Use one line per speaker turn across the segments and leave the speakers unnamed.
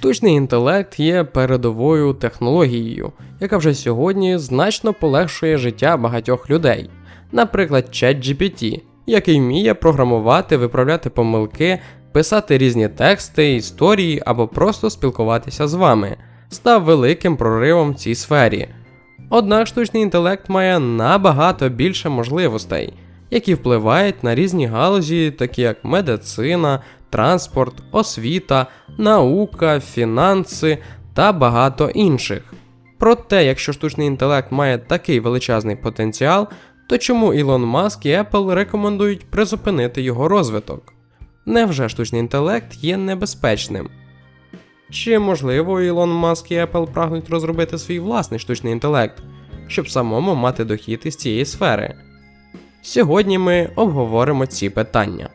Штучний інтелект є передовою технологією, яка вже сьогодні значно полегшує життя багатьох людей. Наприклад, ChatGPT, який вміє програмувати, виправляти помилки, писати різні тексти, історії або просто спілкуватися з вами, став великим проривом в цій сфері. Однак штучний інтелект має набагато більше можливостей, які впливають на різні галузі, такі як медицина, транспорт, освіта, наука, фінанси та багато інших. Проте, якщо штучний інтелект має такий величезний потенціал, то чому Ілон Маск і Apple рекомендують призупинити його розвиток? Невже штучний інтелект є небезпечним? Чи можливо Ілон Маск і Apple прагнуть розробити свій власний штучний інтелект, щоб самому мати дохід із цієї сфери? Сьогодні ми обговоримо ці питання.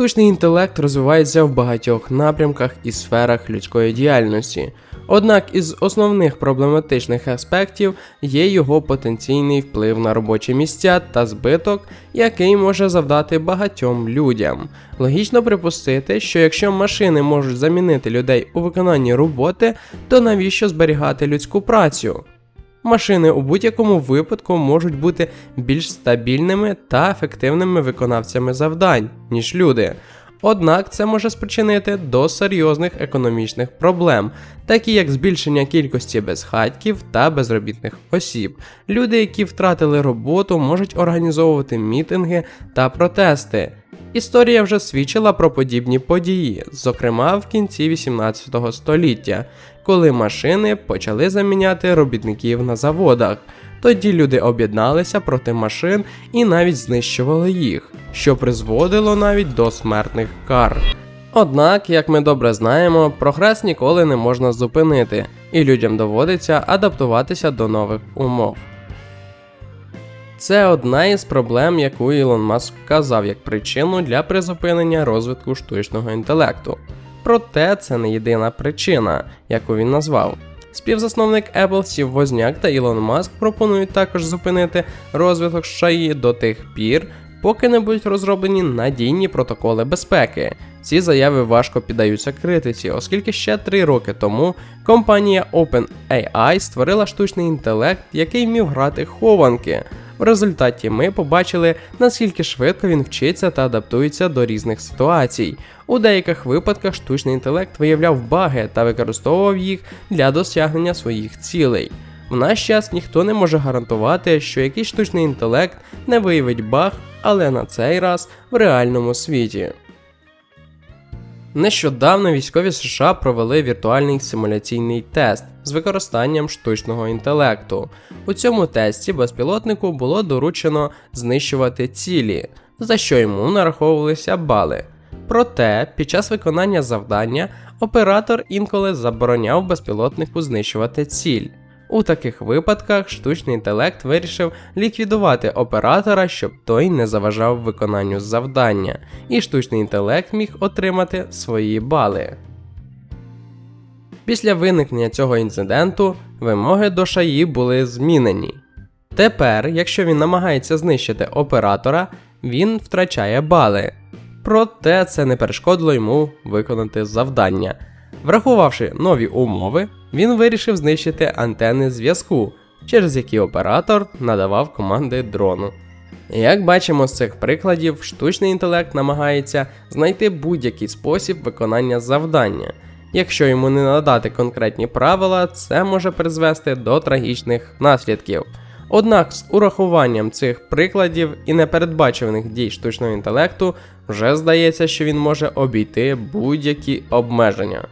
Штучний інтелект розвивається в багатьох напрямках і сферах людської діяльності. Однак із основних проблематичних аспектів є його потенційний вплив на робочі місця та збиток, який може завдати багатьом людям. Логічно припустити, що якщо машини можуть замінити людей у виконанні роботи, то навіщо зберігати людську працю? Машини у будь-якому випадку можуть бути більш стабільними та ефективними виконавцями завдань, ніж люди. Однак це може спричинити до серйозних економічних проблем, такі як збільшення кількості безхатьків та безробітних осіб. Люди, які втратили роботу, можуть організовувати мітинги та протести. Історія вже свідчила про подібні події, зокрема в кінці 18 століття, коли машини почали заміняти робітників на заводах. Тоді люди об'єдналися проти машин і навіть знищували їх, що призводило навіть до смертних кар. Однак, як ми добре знаємо, прогрес ніколи не можна зупинити, і людям доводиться адаптуватися до нових умов. Це одна із проблем, яку Ілон Маск вказав як причину для призупинення розвитку штучного інтелекту. Проте це не єдина причина, яку він назвав. Співзасновник Apple Стів Возняк та Ілон Маск пропонують також зупинити розвиток шаї до тих пір, поки не будуть розроблені надійні протоколи безпеки. Ці заяви важко піддаються критиці, оскільки ще три роки тому компанія OpenAI створила штучний інтелект, який вмів грати хованки. В результаті ми побачили, наскільки швидко він вчиться та адаптується до різних ситуацій. У деяких випадках штучний інтелект виявляв баги та використовував їх для досягнення своїх цілей. В наш час ніхто не може гарантувати, що якийсь штучний інтелект не виявить баг, але на цей раз в реальному світі. Нещодавно військові США провели віртуальний симуляційний тест з використанням штучного інтелекту. У цьому тесті безпілотнику було доручено знищувати цілі, за що йому нараховувалися бали. Проте, під час виконання завдання оператор інколи забороняв безпілотнику знищувати ціль. У таких випадках штучний інтелект вирішив ліквідувати оператора, щоб той не заважав виконанню завдання, і штучний інтелект міг отримати свої бали. Після виникнення цього інциденту вимоги до шаї були змінені. Тепер, якщо він намагається знищити оператора, він втрачає бали. Проте це не перешкодило йому виконати завдання. Врахувавши нові умови, він вирішив знищити антени зв'язку, через які оператор надавав команди дрону. Як бачимо з цих прикладів, штучний інтелект намагається знайти будь-який спосіб виконання завдання. Якщо йому не надати конкретні правила, це може призвести до трагічних наслідків. Однак з урахуванням цих прикладів і непередбачуваних дій штучного інтелекту вже здається, що він може обійти будь-які обмеження.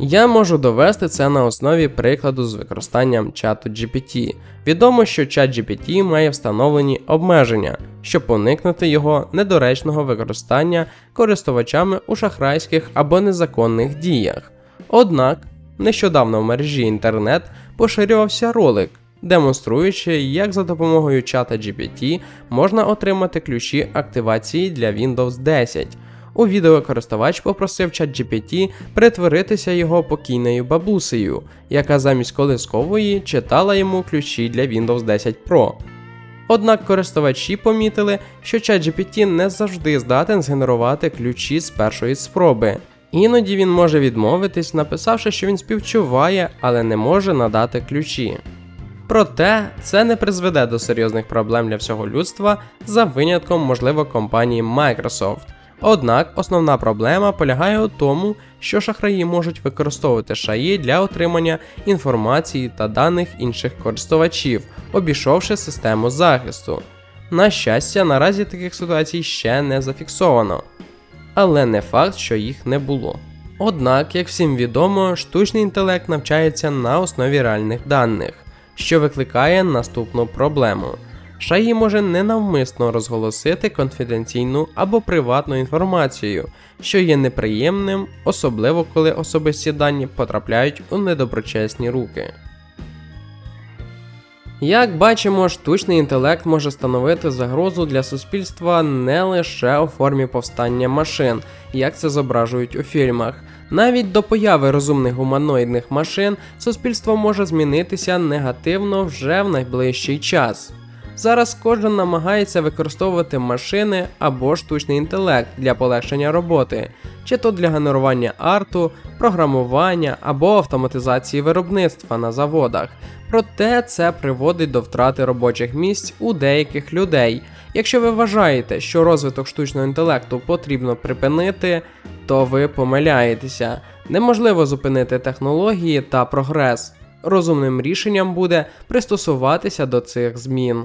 Я можу довести це на основі прикладу з використанням чату GPT. Відомо, що чат GPT має встановлені обмеження, щоб уникнути його недоречного використання користувачами у шахрайських або незаконних діях. Однак, нещодавно в мережі інтернет поширювався ролик, демонструючи, як за допомогою чата GPT можна отримати ключі активації для Windows 10. У відео користувач попросив ChatGPT перетворитися його покійною бабусею, яка замість колискової читала йому ключі для Windows 10 Pro. Однак користувачі помітили, що ChatGPT не завжди здатен згенерувати ключі з першої спроби. Іноді він може відмовитись, написавши, що він співчуває, але не може надати ключі. Проте це не призведе до серйозних проблем для всього людства за винятком, можливо, компанії Microsoft. Однак основна проблема полягає у тому, що шахраї можуть використовувати шаї для отримання інформації та даних інших користувачів, обійшовши систему захисту. На щастя, наразі таких ситуацій ще не зафіксовано, але не факт, що їх не було. Однак, як всім відомо, штучний інтелект навчається на основі реальних даних, що викликає наступну проблему. Шаї може ненавмисно розголосити конфіденційну або приватну інформацію, що є неприємним, особливо коли особисті дані потрапляють у недоброчесні руки. Як бачимо, штучний інтелект може становити загрозу для суспільства не лише у формі повстання машин, як це зображують у фільмах. Навіть до появи розумних гуманоїдних машин суспільство може змінитися негативно вже в найближчий час. Зараз кожен намагається використовувати машини або штучний інтелект для полегшення роботи, чи то для генерування арту, програмування або автоматизації виробництва на заводах. Проте це приводить до втрати робочих місць у деяких людей. Якщо ви вважаєте, що розвиток штучного інтелекту потрібно припинити, то ви помиляєтеся. Неможливо зупинити технології та прогрес. Розумним рішенням буде пристосуватися до цих змін.